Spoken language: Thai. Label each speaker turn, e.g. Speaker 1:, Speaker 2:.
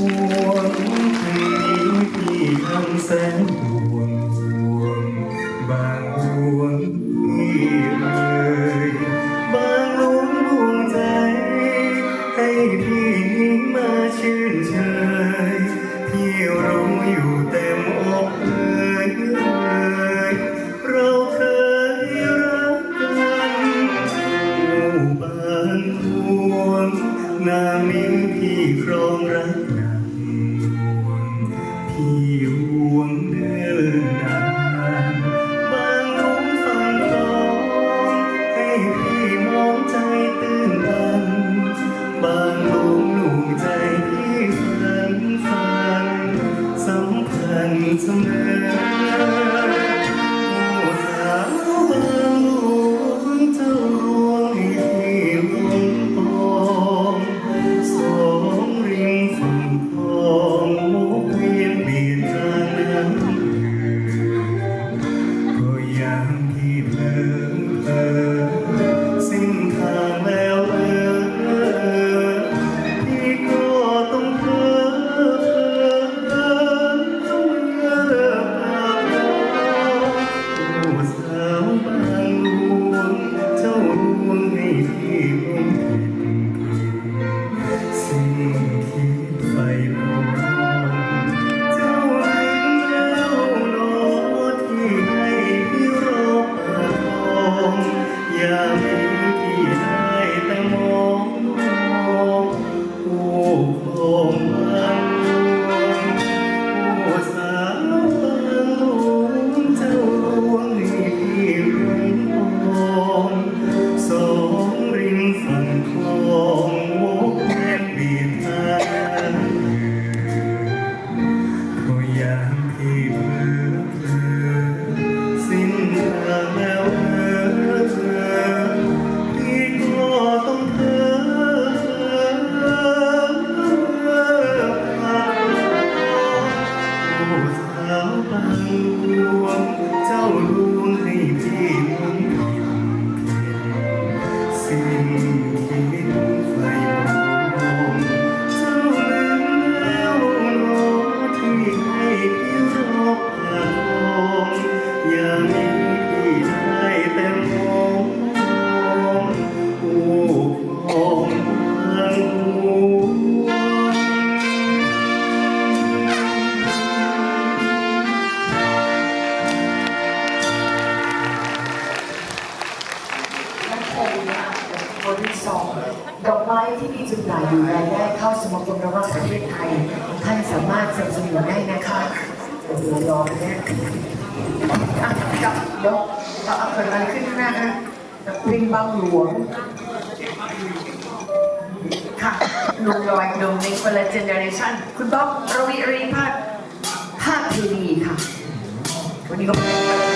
Speaker 1: วงคืนที่ทำแสนห่วงห่วงบางห่วงที่เอ่ยบางลุ้มห่วงใจ ให้พี่นี้มาชื่นเชยพี่รู้อยู่เต็มอกเอ่ยเอ่ยเราเคยรักกันอยู่บางห่วงนามินพี่ครองรัก วงเดินนบางทุ่งฟังกลองให้พี่มองใจตื่นตัน บางลมหนุ่มใจพี่ฝันฝันสำคัญเสมอ ค สาวบางหลวง
Speaker 2: เจ้าลวง ดอกไม้ที่มีจำหน่ายอยู่รายได้เข้าสมาคมนวัตประเทศไทย ท่านสามารถสนับสนุนได้นะคะเดี๋ยวรอไปเนี่ยอะจับยวเราเอาเกิดอะไรขึ้นข้างหน้านะปริงบางหลวง ค่ะลุงลอยหนุ่มในคนละเจเนอเรชันคุณบ๊อบรวีอรีพัฒน์ภาคทีวีค่ะ วันนี้ก็เป็น